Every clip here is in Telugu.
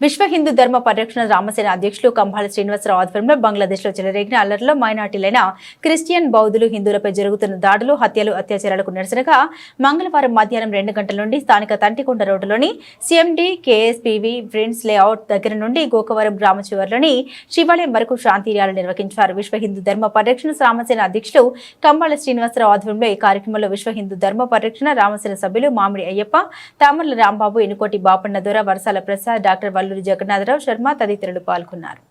విశ్వ హిందూ ధర్మ పరిరక్షణ రామసేన అధ్యక్షులు కంభాల శ్రీనివాసరావు ఆధ్వర్యంలో బంగ్లాదేశ్లో చెలరేగిన అల్లర్లో మైనార్టీలైన క్రిస్టియన్ బౌద్ధులు హిందువులపై జరుగుతున్న దాడులు హత్యలు అత్యాచారాలకు నిరసనగా మంగళవారం మధ్యాహ్నం రెండు గంటల నుండి స్థానిక తంటికొండ రోడ్డులోని సిఎండి కేఎస్పీవి ఫ్రెండ్స్ లేఅవుట్ దగ్గర నుండి గోకవరం గ్రామ చివరిలోని శివాలయం వరకు శాంతి ర్యాలీ నిర్వహించారు. విశ్వ హిందూ ధర్మ పరిరక్షణ రామసేన అధ్యక్షులు కంబాల శ్రీనివాసరావు ఆధ్వర్యంలో ఈ కార్యక్రమంలో విశ్వ హిందూ ధర్మ పరిరక్షణ రామసేన సభ్యులు మామిడి అయ్యప్ప తామర్ల రాంబాబు ఎనుకోటి బాపన్న దొర వరసాల ప్రసాద్ డాక్టర్ అల్లూరి జగన్నాథరావు శర్మ తదితరులు పాల్గొన్నారు.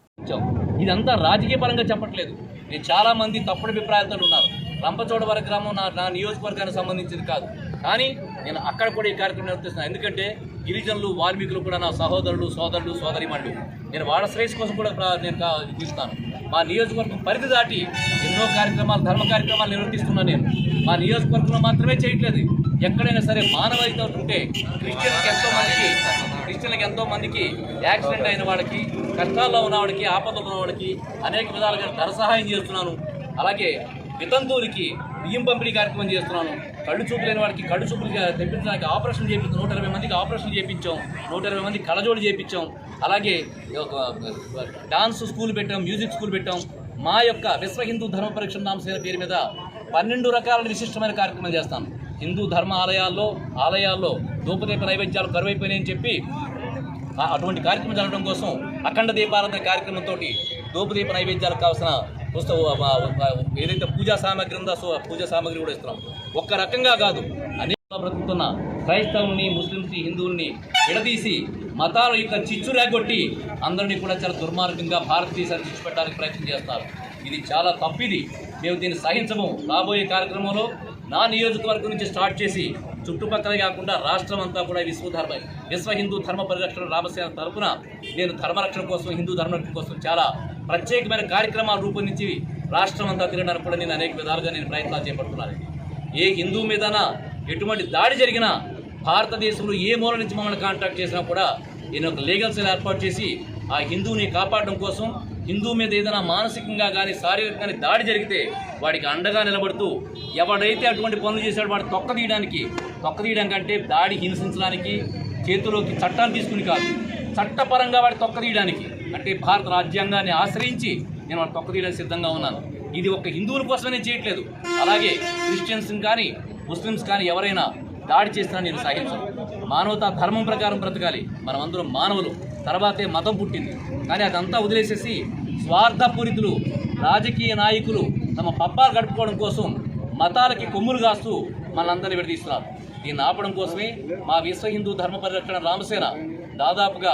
ఇదంతా రాజకీయ పరంగా చెప్పట్లేదు. నేను చాలా మంది తప్పుడు అభిప్రాయాలతో ఉన్నారు. రంపచోడవరం గ్రామం నా నా నియోజకవర్గానికి సంబంధించింది కాదు. కానీ నేను అక్కడ కూడా ఈ కార్యక్రమం నిర్వహిస్తున్నాను. ఎందుకంటే గిరిజనులు వాల్మీకులు కూడా నా సహోదరులు సోదరులు సోదరిమణులు. నేను వాళ్ళ శ్రేయస్ కోసం కూడా నేను తీస్తాను మా నియోజకవర్గం పరిధి దాటి ఎన్నో కార్యక్రమాలు ధర్మ కార్యక్రమాలు నిర్వర్తిస్తున్నాను నేను. మా నియోజకవర్గంలో మాత్రమే చేయట్లేదు. ఎక్కడైనా సరే మానవీయత ఉంటే క్రిస్టియన్కి ఎంతో మందికి క్రిస్టియన్లకు ఎంతో మందికి యాక్సిడెంట్ అయిన వాడికి కష్టాల్లో ఉన్నవాడికి ఆపదలో ఉన్నవాడికి అనేక విధాలుగా ధర సహాయం చేస్తున్నాను. అలాగే వితంతువులకి బియ్యం పంపిణీ కార్యక్రమం చేస్తున్నాను. కళ్ళు చూపు లేని వాడికి కళ్ళు చూపులు తెప్పించడానికి ఆపరేషన్ చేపించాం. నూట ఇరవై మందికి ఆపరేషన్ చేయించాం నూట ఇరవై మందికి కళ్ళజోడు చేయించాం అలాగే డాన్స్ స్కూల్ పెట్టాం మ్యూజిక్ స్కూల్ పెట్టాం. మా యొక్క విశ్వ హిందూ ధర్మ పరీక్ష నామసేన పేరు మీద పన్నెండు రకాల విశిష్టమైన కార్యక్రమం చేస్తాను. హిందూ ధర్మ ఆలయాల్లో ఆలయాల్లో ధూపదీప నైవేద్యాలు కరువైపోయినాయని చెప్పి అటువంటి కార్యక్రమం జరగడం కోసం అఖండ దీపారాధన కార్యక్రమంతో ధూపదీప నైవేద్యాలకు కావాల్సిన పుస్తక ఏదైతే పూజా సామాగ్రి ఉందో సో పూజా సామాగ్రి కూడా ఇస్తున్నాం. ఒక్క రకంగా కాదు అనేక బ్రతుకుతున్న క్రైస్తవుల్ని ముస్లింస్ని హిందువుల్ని విడదీసి మతాల యొక్క చిచ్చు రేగొట్టి అందరినీ కూడా చాలా దుర్మార్గంగా భారతదేశాన్ని చిచ్చు పెట్టడానికి ప్రయత్నం చేస్తారు ఇది చాలా తప్పిది మేము దీన్ని సహించము. రాబోయే కార్యక్రమంలో నా నియోజకవర్గం నుంచి స్టార్ట్ చేసి చుట్టుపక్కలే కాకుండా రాష్ట్రం అంతా కూడా విశ్వ ధర్మ విశ్వ హిందూ ధర్మ పరిరక్షణ రామసేన తరపున నేను ధర్మరక్షణ కోసం హిందూ ధర్మరక్షణ కోసం చాలా ప్రత్యేకమైన కార్యక్రమాలు రూపొందించి రాష్ట్రం అంతా తిరగడానికి కూడా నేను అనేక విధాలుగా నేను ప్రయత్నాలు చేపడుతున్నాను. ఏ హిందూ మీదన ఎటువంటి దాడి జరిగినా భారతదేశంలో ఏ మూల నుంచి మమ్మల్ని కాంటాక్ట్ చేసినా కూడా నేను ఒక లీగల్ సెల్ ఏర్పాటు చేసి ఆ హిందువుని కాపాడడం కోసం హిందూ మీద ఏదైనా మానసికంగా కానీ శారీరకంగా కానీ దాడి జరిగితే వాడికి అండగా నిలబడుతూ ఎవడైతే అటువంటి పనులు చేశాడో వాడు తొక్క తీయడానికి తొక్క తీయడం కంటే దాడి హింసించడానికి చేతిలోకి చట్టాన్ని తీసుకుని కాదు. చట్టపరంగా వాడి తొక్క తీయడానికి అంటే భారత రాజ్యాంగాన్ని ఆశ్రయించి నేను వాడు తొక్క తీయడానికి సిద్ధంగా ఉన్నాను. ఇది ఒక హిందువుల కోసమే చేయట్లేదు. అలాగే క్రిస్టియన్స్ కానీ ముస్లిమ్స్ కానీ ఎవరైనా దాడి చేసినా నేను సహించను మానవతా ధర్మం ప్రకారం బ్రతకాలి. మనమందరం మానవులు. తర్వాతే మతం పుట్టింది. కానీ అదంతా వదిలేసేసి స్వార్థపూరితులు రాజకీయ నాయకులు తమ పబ్బాలు గడుపుకోవడం కోసం మతాలకి కొమ్ములు కాస్తూ మనందరినీ విడదీస్తున్నారు. దీన్ని ఆపడం కోసమే మా విశ్వ హిందూ ధర్మ పరిరక్షణ రామసేన దాదాపుగా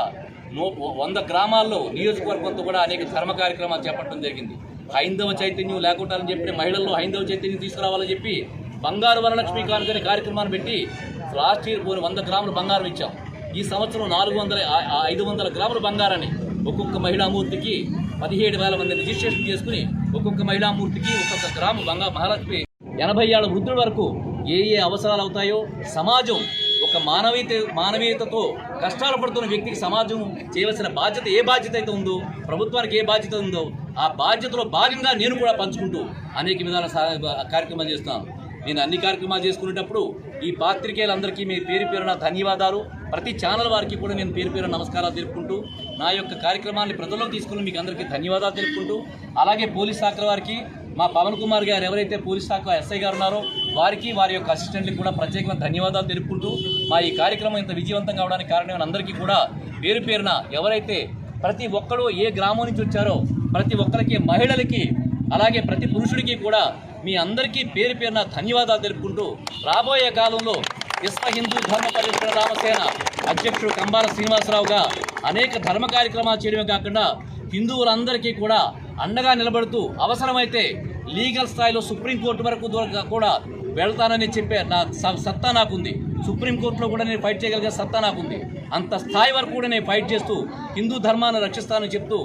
నూ వంద గ్రామాల్లో నియోజకవర్గంతో కూడా అనేక ధర్మ కార్యక్రమాలు చేపట్టడం జరిగింది. హైందవ చైతన్యం లేకుండాలని చెప్పి మహిళల్లో హైందవ చైతన్యం తీసుకురావాలని చెప్పి బంగారు వరలక్ష్మి కానుక కార్యక్రమాన్ని పెట్టి లాస్ట్ ఇయర్ పోనీ వంద గ్రాములు బంగారం ఇచ్చాం. ఈ సంవత్సరం నాలుగు వందల ఐదు వందల గ్రాముల బంగారాన్ని ఒక్కొక్క మహిళామూర్తికి పదిహేడు వేల మంది రిజిస్ట్రేషన్ చేసుకుని ఒక్కొక్క మహిళామూర్తికి ఒక్కొక్క గ్రాము బంగారు మహాలక్ష్మి. ఎనభై ఏళ్ళ వృద్ధుల వరకు ఏ ఏ అవసరాలు అవుతాయో సమాజం ఒక మానవీయత మానవీయతతో కష్టాలు పడుతున్న వ్యక్తికి సమాజం చేయవలసిన బాధ్యత ఏ బాధ్యత అయితే ఉందో ప్రభుత్వానికి ఏ బాధ్యత ఉందో ఆ బాధ్యతలో భాగంగా నేను కూడా పంచుకుంటూ అనేక విధాల సా- కార్యక్రమాలు చేస్తాను. నేను అన్ని కార్యక్రమాలు చేసుకునేటప్పుడు ఈ పాత్రికేయులందరికీ మీ పేరు పేరున ధన్యవాదాలు. ప్రతి ఛానల్ వారికి కూడా నేను పేరు పేరు నమస్కారాలు తెలుపుకుంటూ నా యొక్క కార్యక్రమాన్ని ప్రజల్లోకి తీసుకుని మీకు అందరికీ ధన్యవాదాలు తెలుపుకుంటూ అలాగే పోలీస్ శాఖల వారికి మా పవన్ కుమార్ గారు ఎవరైతే పోలీస్ శాఖ ఎస్ఐ గారు ఉన్నారో వారికి వారి యొక్క అసిస్టెంట్లకు కూడా ప్రత్యేకమైన ధన్యవాదాలు తెలుపుకుంటూ మా ఈ కార్యక్రమం ఇంత విజయవంతం కావడానికి కారణమైన అందరికీ కూడా పేరు పేరున ఎవరైతే ప్రతి ఒక్కరు ఏ గ్రామం నుంచి వచ్చారో ప్రతి ఒక్కరికి మహిళలకి అలాగే ప్రతి పురుషుడికి కూడా మీ అందరికీ పేరు పేరున ధన్యవాదాలు తెలుపుకుంటూ రాబోయే కాలంలో విశ్వ హిందూ ధర్మ పరిరక్షణ రామసేన అధ్యక్షుడు కంబాల శ్రీనివాసరావుగా అనేక ధర్మ కార్యక్రమాలు చేయడమే కాకుండా హిందువులందరికీ కూడా అండగా నిలబడుతూ అవసరమైతే లీగల్ స్థాయిలో సుప్రీంకోర్టు వరకు కూడా వెళ్తానని చెప్పే నా స- సత్తా నాకుంది. సుప్రీంకోర్టులో కూడా నేను ఫైట్ చేయగలిగే సత్తా నాకుంది. అంత స్థాయి వరకు కూడా నేను ఫైట్ చేస్తూ హిందూ ధర్మాన్ని రక్షిస్తానని చెప్తూ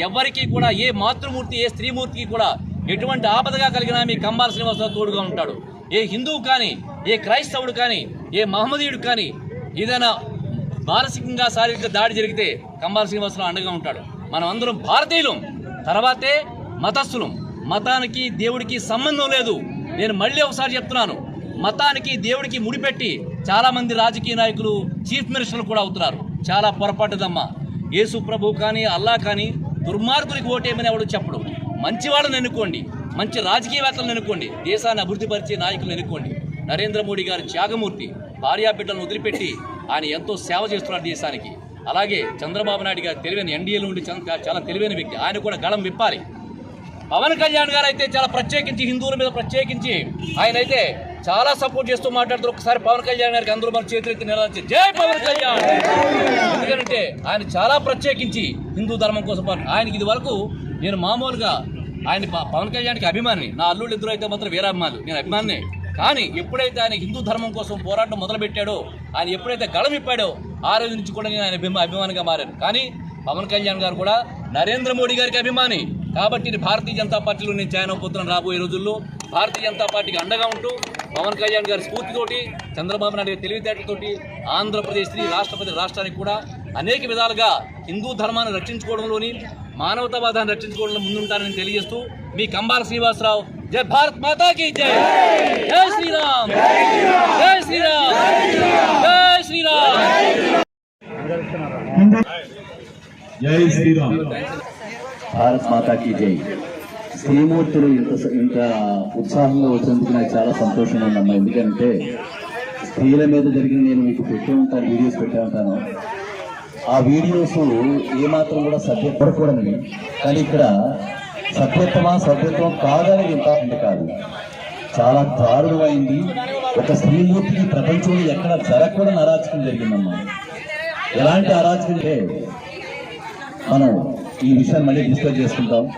ఎవరికీ కూడా ఏ మాతృమూర్తి ఏ స్త్రీమూర్తికి కూడా ఎటువంటి ఆపదగా కలిగినా మీ కంబాల శ్రీనివాసరావు తోడుగా ఉంటాడు. ఏ హిందువు కానీ ఏ క్రైస్తవుడు కానీ ఏ మహమ్మదీయుడు కానీ ఏదైనా మానసికంగా శారీరక దాడి జరిగితే కంబాల శ్రీనివాసరావు అండగా ఉంటాడు. మనం అందరం భారతీయులం. తర్వాతే మతస్థులం. మతానికి దేవుడికి సంబంధం లేదు. నేను మళ్ళీ ఒకసారి చెప్తున్నాను. మతానికి దేవుడికి ముడిపెట్టి చాలామంది రాజకీయ నాయకులు చీఫ్ మినిస్టర్లు కూడా అవుతున్నారు. చాలా పొరపాటుదమ్మా. యేసు ప్రభు కానీ అల్లా కానీ దుర్మార్గునికి ఓటేమని ఎవడు చెప్పడు. మంచివాళ్ళని ఎన్నుకోండి. మంచి రాజకీయవేత్తలను ఎన్నుకోండి. దేశాన్ని అభివృద్ధిపరిచే నాయకులను ఎన్నుకోండి. నరేంద్ర మోడీ గారి త్యాగమూర్తి భార్యా బిడ్డలను వదిలిపెట్టి ఆయన ఎంతో సేవ చేస్తున్నారు దేశానికి. అలాగే చంద్రబాబు నాయుడు గారు తెలివైన ఎన్డీఏలో ఉండి చాలా తెలివైన వ్యక్తి. ఆయన కూడా గళం విప్పాలి. పవన్ కళ్యాణ్ గారు అయితే చాలా ప్రత్యేకించి హిందువుల మీద ప్రత్యేకించి ఆయన అయితే చాలా సపోర్ట్ చేస్తూ మాట్లాడుతూ ఒకసారి పవన్ కళ్యాణ్ గారికి అందరూ మన చేతులెత్తి నిలదీసి జై పవన్ కళ్యాణ్! ఎందుకంటే ఆయన చాలా ప్రత్యేకించి హిందూ ధర్మం కోసం ఆయనకి ఇది వరకు నేను మామూలుగా ఆయన పవన్ కళ్యాణ్కి అభిమాని నా అల్లుళ్ళు ఇద్దరు అయితే మాత్రం వీరాభిమానులు. నేను అభిమాని కానీ ఎప్పుడైతే ఆయన హిందూ ధర్మం కోసం పోరాటం మొదలుపెట్టాడో ఆయన ఎప్పుడైతే గళమిప్పాడో ఆ రోజు నుంచి కూడా నేను ఆయన అభిమానిగా మారాను. కానీ పవన్ కళ్యాణ్ గారు కూడా నరేంద్ర మోడీ గారికి అభిమాని. కాబట్టి భారతీయ జనతా పార్టీలో నేను జాయిన్ అవబోతున్నాను రాబోయే రోజుల్లో. భారతీయ జనతా పార్టీకి అండగా ఉంటూ పవన్ కళ్యాణ్ గారి స్ఫూర్తితోటి చంద్రబాబు నాయుడు గారి తెలివితేటలతోటి ఆంధ్రప్రదేశ్ శ్రీ రాష్ట్రపతి రాష్ట్రానికి కూడా అనేక విధాలుగా హిందూ ధర్మాన్ని రక్షించుకోవడంలోని మానవతావాదాన్ని రక్షించుకోవడంలో ముందుంటానని తెలియజేస్తూ మీ కంబాల శ్రీనివాసరావు. జై భారత్ మాతాకి జై. జై శ్రీరామ్. జై శ్రీరామ్. జై శ్రీరామ్. జై శ్రీరామ్. భారత్ మాతాకి జై. శ్రీమూర్తులు ఇంత ఇంత ఉత్సాహంగా వచ్చినందుకు నాకు చాలా సంతోషంగా ఉందమ్మా. ఎందుకంటే స్త్రీల మీద జరిగిన నేను మీకు పెట్టే ఉంటాను వీడియోస్ పెట్టే ఉంటాను. ఆ వీడియోస్ ఏమాత్రం కూడా సభ్యపడకూడదని కానీ ఇక్కడ సభ్యత్వమా సభ్యత్వం కాదని ఇంపార్టెంట్ కాదు. చాలా దారుణమైంది. ఒక స్త్రీమూర్తికి ప్రపంచంలో ఎక్కడ జరగకూడని అరాచకం జరిగిందమ్మా. ఎలాంటి అరాచకం మనం ఈ విషయాన్ని మళ్ళీ డిస్కస్ చేసుకుంటాం.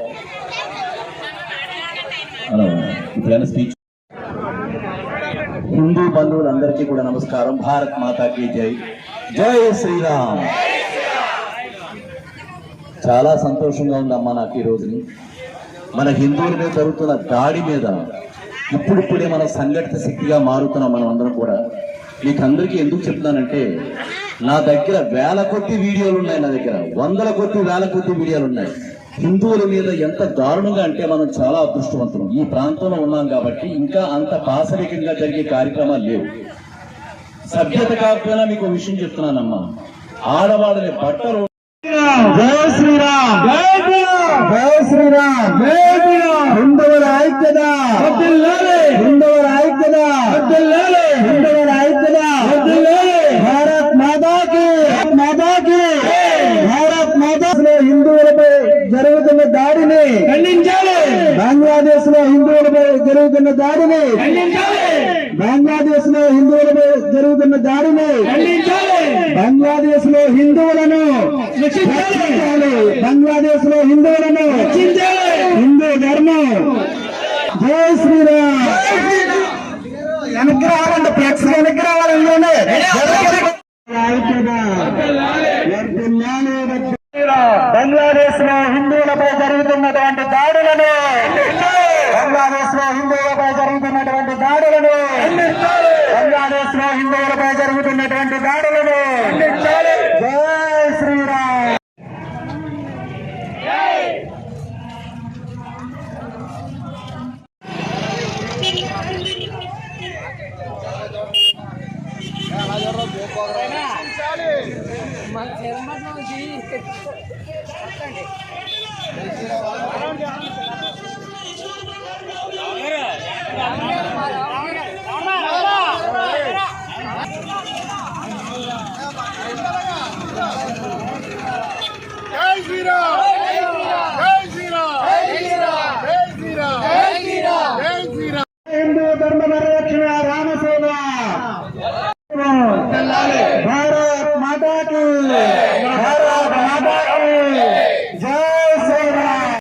మనం ఇప్పుడైనా స్పీచ్. హిందూ బంధువులందరికీ కూడా నమస్కారం. భారత్ మాతాకి జై. జై శ్రీరామ్. చాలా సంతోషంగా ఉందమ్మా నాకు ఈ రోజుని. మన హిందువుల మీద జరుగుతున్న దాడి మీద ఇప్పుడిప్పుడే మన సంఘటిత శక్తిగా మారుతున్నాం మనం అందరం కూడా. మీకు అందరికీ ఎందుకు చెప్తున్నానంటే నా దగ్గర వేల కొద్ది వీడియోలు ఉన్నాయి నా దగ్గర. వందల కొద్ది వేల కొద్ది వీడియోలు ఉన్నాయి. హిందువుల మీద ఎంత దారుణంగా అంటే మనం చాలా అదృష్టవంతులం. ఈ ప్రాంతంలో ఉన్నాం కాబట్టి ఇంకా అంత పాశవికంగా జరిగే కార్యక్రమాలు లేవు. సభ్యత కాకపోయినా మీకు విషయం చెప్తున్నానమ్మా. ఆడవాళ్ళని బట్టలు జై శ్రీరామ్. జై శ్రీరామ్. జై శ్రీరామ్. రెండవల ఐక్యత. రెండవల ఐక్యత. రెండవల ఐక్యత. భారత్ మాతాకి. మాతాకి. భారత్ మాతాలో హిందువులపై జరుగుతున్న దాడిని ఖండించాలి. బంగ్లాదేశ్లో హిందువులపై జరుగుతున్న దాడిని ఖండించాలి. బంగ్లాదేశ్లో హిందువులపై జరుగుతున్న దాడిని బంగ్లాదేశ్లో హిందువులను రక్షించాలి. బంగ్లాదేశ్లో హిందువులను. హిందూ ధర్మం. జై శ్రీరామ్. వెనక్కి రావాలంటే ఫ్లెక్స్ వెనక్కి రావాలంటే బంగ్లాదేశ్లో హిందువులపై జరుగుతున్నటువంటి దాడులను బంగ్లాదేశ్లో హిందువులపై జరుగుతున్నటువంటి దాడులను బంగ్లాదేశ్లో హిందువులపై జరుగుతున్నటువంటి దాడులను జై శ్రీరామ్. జై